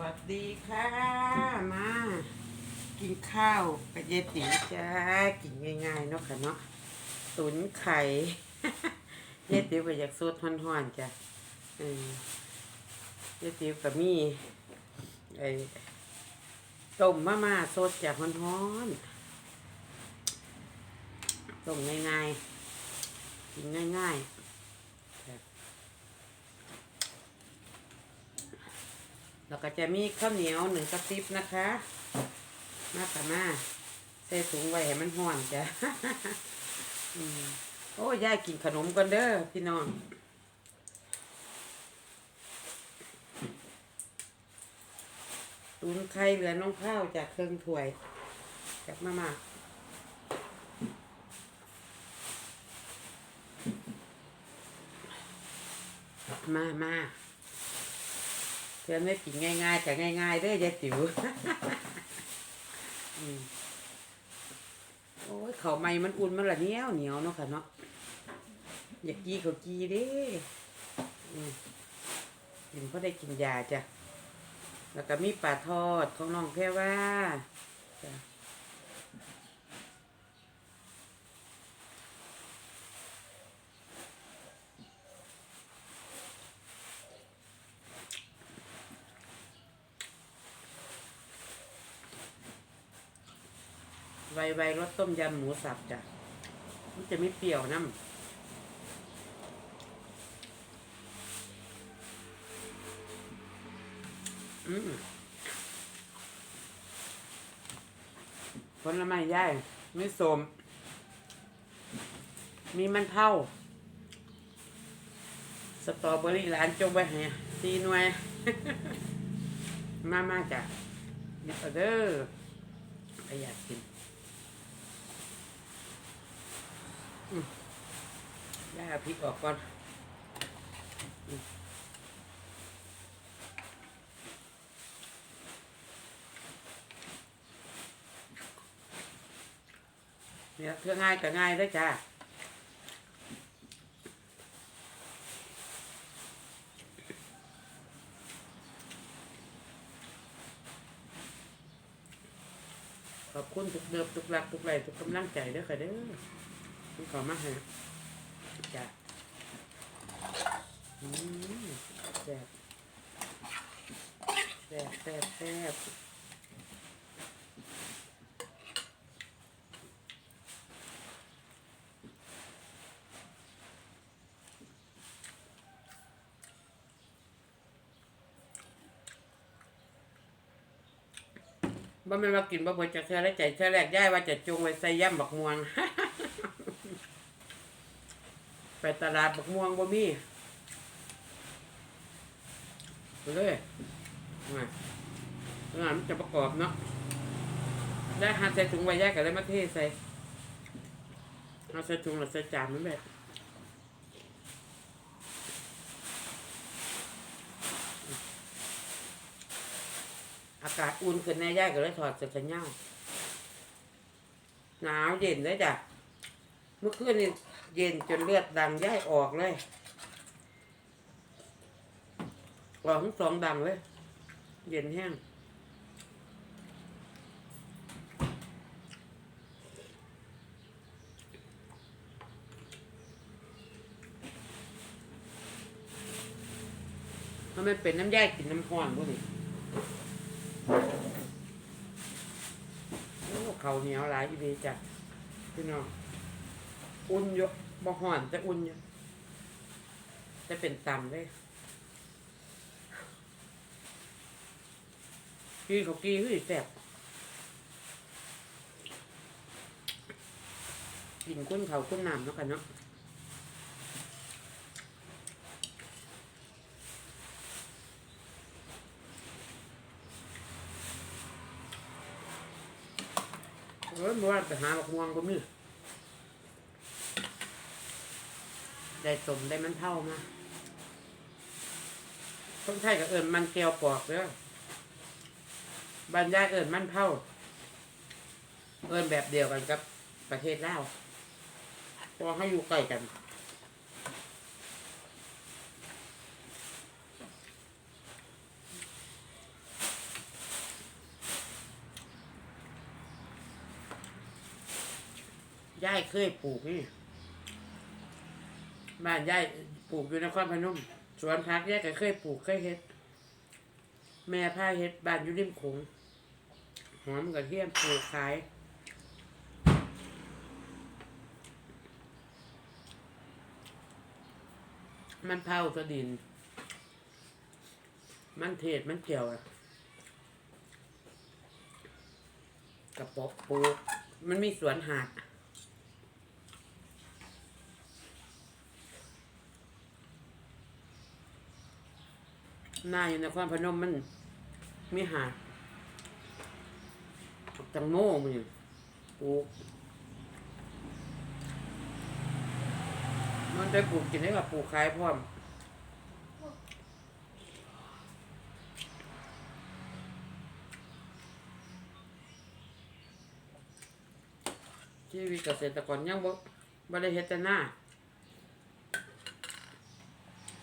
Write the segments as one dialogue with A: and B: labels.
A: วัสดีค่ะ มา กินข้าวกับยายติ๋วจ้ากินง่ายๆเนาะค่ะเนาะตุ๋นไข่ยายติ๋วก็อยากสดฮ้อนๆจ้ะเออยายติ๋วก็มีไอ้ต้มมาม่าสดจากฮ้อนๆต้มง่ายๆกินง่ายๆจ้ะ แล้วก็จะมีข้าวเหนียวหนึ่งกระติบนะคะ มาค่ะมาใส่ถุงไว้ให้มันห่อนจ้ะอืมโอ้ยายกินขนมกันเด้อพี่น้องตุนไข่เหลือน้องข้าวจากเครื่องถ้วยจากมามามามา เพื่อนไม่กินง่ายๆแต่ง่ายๆเด้อยายติ๋วโอ้ยเขาไม่มันอุ่นมันละเหนียวเหนียวเนาะค่ะเนาะอยากกี้เขากี้เด้อืมกินเพราะได้กินยาจ้ะ แล้วก็มีปลาทอดของน้องแค่ว่า ไวไวรสต้มยำหมูสับจ้ะมันจะไม่เปรี้ยวน้ำอืมผลไม้ย่ายมีสม มีมันเท่า สตรอเบอรี่ร้านจงไว้ให้ซีหน่วย มามาจ้ะเอาเด้อไปอยากกินอืม ย่าพริกออกก่อนเนี่ยเพื่อง่ายก็ง่ายได้จ้าขอบคุณทุกเดิบทุกรักทุกไหลทุกกำลังใจด้อค่ะเด้อ ทุกขอมาให้จ้ะอืมแซ่บแซ่บแซ่บแซ่บบ่แม่นว่ากินบ่เบิดจะเทื่อแล้วใจเทื่อแรกย้ายว่าจะจงไว้ใส่ย่ำบักม่วง ไปตลาดบักม่วงบ่มีไปเลยมาตลาดมันจะประกอบเนาะได้หาใส่ถุงไว้แยกกันเลยมาเทใส่เอาใส่ถุงแล้วใส่จานมันแบบอากาศอุ่นขึ้นแน่แยกกันเลยถอดเสื้อกันยาวหนาวเย็นเลยจ้ะเมื่อคืนนี่ เย็นจนเลือดดังย้ายออกเลยออกทั้งสองดังเลย เย็นแห้งมันไม่เป็นน้ำย่ายกินน้ำห้อนพวกนี้โอ้เขาเหนียวหลายอีเดีจ้ะพี่น้อง อุ่นอยู่บ่ห่อนแต่อุ่นอยู่แต่เป็นตำเลยกีเขากีคือแซ่บกินก้นเขาก้นน้ำเนาะกันเนาะเอ้ยเมื่อวานไปหาบักม่วงก็มี ได้สมได้มันเท่ามาองใช้กับเอิญมันแกวปอกเด้อบรรยายเอิญมันเท่าเอิญแบบเดียวกันกับประเทศลาวพอให้อยู่ใกล้กันย่ายเคยปลูกนี่ บ้านยายปลูกอยู่นครพนมสวนพักยายก็เคยปลูกเคยเฮ็ด แม่พาเฮ็ดบ้านอยู่ริมโขงหอมกระเทียมปลูกขายมันเผาสะดิน มันเทศมันเกี่ยวอะกระป๋อปู มันมีสวนหาด หน้าอยู่นครพนมมันมีหาดตังโม่มันอยู่ปลูกมันได้ปลูกกินได้กับปลูกขายพร้อมชีวิตเกษตรกรยังบ่บ่ได้เฮ็ดแต่หน้า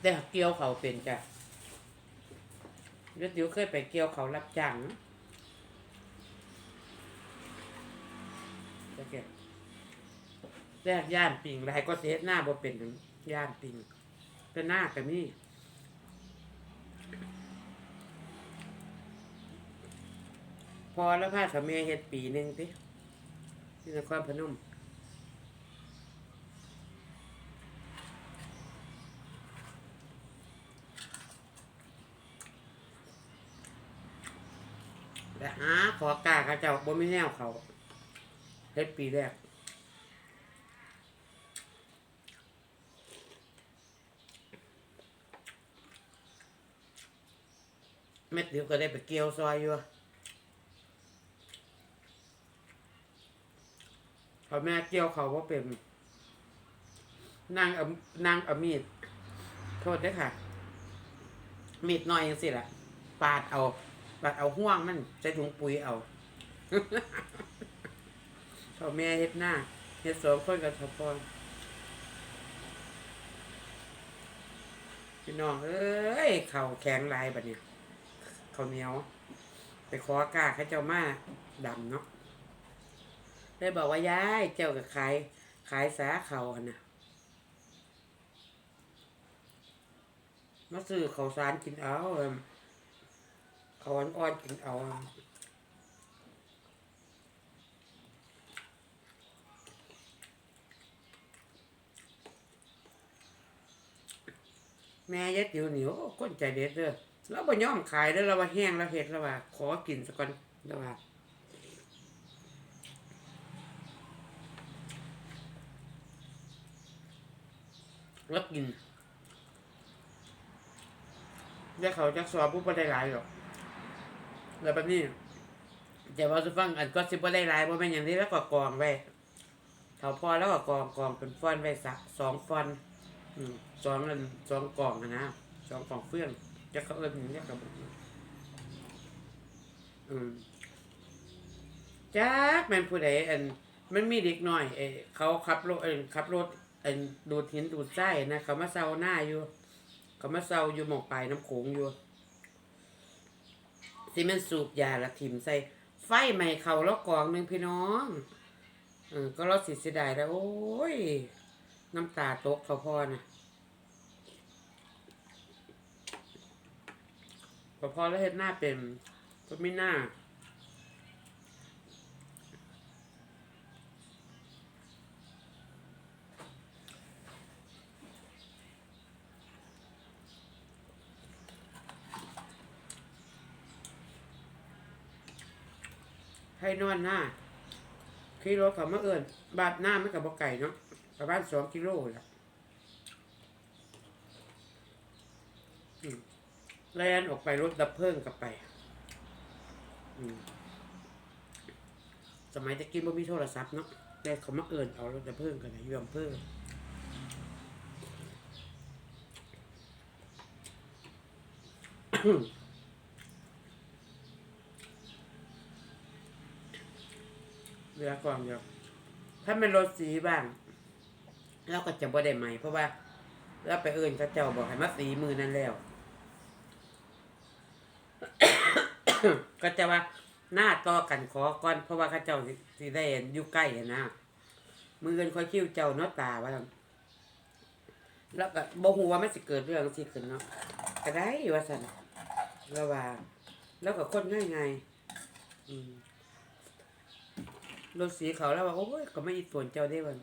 A: แต่เกี่ยวเขาเป็นจ้ะ ยวเดี๋ยวเคยไปเกี่ยวเขารับจ้างนะจะเก็บแรกย่านปิงหลายก็เฮ็ดหน้าบ่เป็นย่านปิงเป็นหน้าก็มีพอแล้วพาเขาม่เฮ็ดปีหนึ่งติที่นครพนมแต่หาขอกล้าเขาจ้าบ่มีแนวเขาเฮ็ดปีแรกเม็ดเดียวก็ได้ไปเกี่ยวซอยอยู่พอแม่เกี่ยวเขาว่าเป็นนางอนางอมีด โทษด้วยค่ะ มีดน้อยยังสิล่ะปาดเอา ปาดเอาห่วงมันใส่ถุงปุ๋ยเอา พอแม่เฮ็ดหน้าเฮ็ดสองคนกับทพรพี่น้องเอ้ยเข่าแข็งลายแบัดเนี่ยเขาเหนียว ไปขอกาเขาเจ้ามาดำเนาะเลยบอกว่ายายเจ้าก็ขาย ขายสาเขาหั่นนะมาซื้อข้าวสารกินเอาเอิ่มข้าวอ่อนๆกินเอา แม่ยัดอยู่เหนียวก้นใจเด็ดเด้อแล้วบ่ย่อมขายเด้อเราว่าแห้งแล้วเฮ็ดแล้วว่า ขอกินสักก่อนแล้วว่าแล้วกินเดี๋ยวเขาจะสอบปุ๊บบ่ได้หลายหรอกแล้วแบบนี้จะว่าจะฟังอันก็สิบ่ได้หลายบ่แม่นอย่างนี้แล้วก็กองไว้เขาพอแล้วก็กองกองเป็นฟอนไว้สักสองฟอน สองอันสองกองอะนะสองกล่องเฟื่องจะเขาเอิ้นอย่างนี้กับอืมจักแมนผู้ใดอันมันมีเด็กหน้อยเออเขาขับรถเออขับรถเออดูดหินดูดทรายนะเขามาเซาหน้าอยู่ เขามาเซาอยู่หมองปลายน้ำโขงอยู่ที่มันสูบยาละทิมใส่ ไฟใหม่เขาแล้วกองหนึ่งพี่น้องเออก็รถสิเสียดายแล้วโอ้ย น้ำตาตกเขาพ่อนะ พอพอแล้วเห็นหน้าเป็นก็ไม่น่าให้นอนหน้าขี่รถเขามาเอิญบาดหน้าไม่กับบกไก่เนาะประมาณสองกิโลแหละอืม แลนออกไปรถดับเพลิงกลับไปสมัยตะกี้บ่มีโทรศัพท์เนาะแต่เขามาเอิญเอารถดับเพลิงกันนะอยู่อำเภอเหลือกล่องเดียวถ้าเป็นรถสีบ้างเราก็จะบ่ได้ใหม่เพราะว่าเราไปเอิญเขาเจ้าบอกให้มาสีมือนั่นแล้ว ก็จะว่าหน้าต่อกันขอก่อนเพราะว่าเขาเจ้าสิได้อยู่ใกล้อะนะมือเงินคอยคิ้วเจ้าเนาะตาว่าแล้วก็บ่ฮู้ว่ามันสิเกิดเรื่องสิขึ้นเนาะก็ได้ว่าซั่นระว่า แล้วก็คนง่ายไงอืมรถสีเขาแล้วว่าโอ้ยก็ไม่อีส่วนเจ้าได้วัน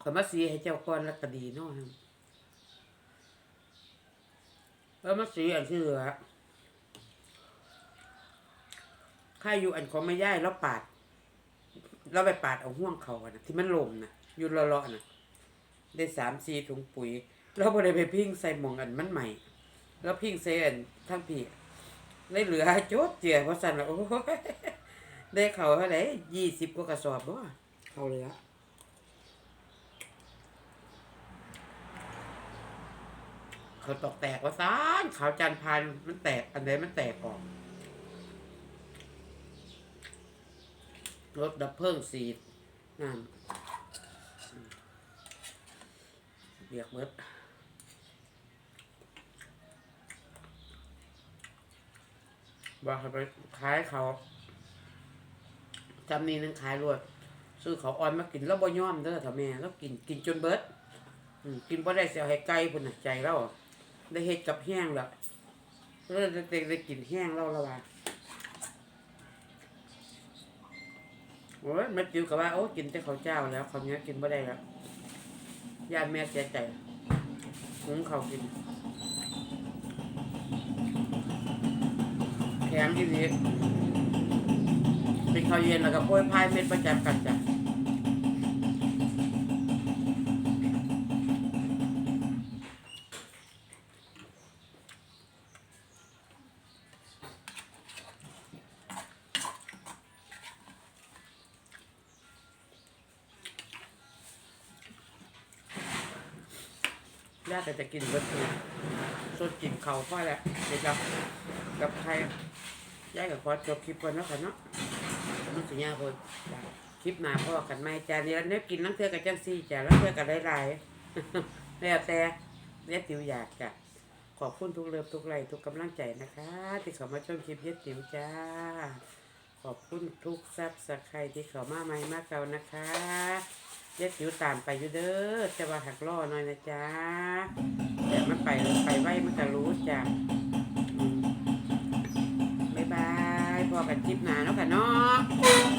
A: ขอมาสีให้เจ้าก่อนแล้วก็ดีเนาะแล้วมาสีอันที่เหลือ ข้าอยู่อันของไม่ย่ายแล้วปาดเราไปปาดเอาห่วงเขาอะนะที่มันลมนะอยู่เลาะๆนะได้สามสี่ถุงปุ๋ยเราบ่ได้ไปพิ้งใส่หมองอันมันใหม่ แล้วพิ้งใส่อันทั้งพี่ได้เหลือโจดเจียเพราะสั่นละโอ้ยได้เขาเท่าไหร่ยี่สิบกว่ากระสอบบ่เขาเหลือเขาตอกแตกว่าซานขาวจานพันมันแตกอันใดมันแตกออก รถดับเพลิ่งสีดน้ำเบียกเบิดว่าเขาไปขายเขาจำนี้นึงขายรวดซื้อเขาอ่อนมากินแล้วบ่ยอมเด้อถ้าแม่แล้วกินกินจนเบิดกินบ่ได้เสียให้ไก่พุ่นน่ะใจเราได้เฮ็ดกับแห้งแล้วแล้วเด็กๆได้กินแห้งเราละว่า โอ้ยแม่จิ๋วก็ว่าโอ้กินแต่ข้าวเจ้าแล้วข้าวเหนี้ยวกินไม่ได้แล้วญาติแม่เสียใจหุงข้าวกินแข็งอีนี้เป็นข้าวเย็นแล้วก็โพยพายเม็ดประจับกันจ้ะ ญาติก็จะกินเบิดเลยสดกินเขาวพ่อแหละเดี๋ยวกับกับใครยายกับขอจบคลิปก่อนเนาะค่ะเนาะมันสิยากคนคลิปหน้าพ่อกันไหมจ้านี่แล้วเนี่ยกินน้ำเทือกับจังซี่จ้ะแล้วเทือกับหลายๆแล้วแต่เน็ตติ๋วอยากจ้ะขอบคุณทุกเลิฟทุกไลทุกกำลังใจนะคะ ที่เขามาชมคลิปเย็ดติ๋วจ้า ขอบคุณทุกซับสไครที่เขามาใหม่มากเก่านะคะ เย็ดผิวตามไปอยู่เด้อจะว่าหักล่อหน่อยนะจ๊ะแต่มันไปไปไว้มันก็รู้จ้ะบ๊ายบายพอกันคลิปหนาแล้วกันเนาะ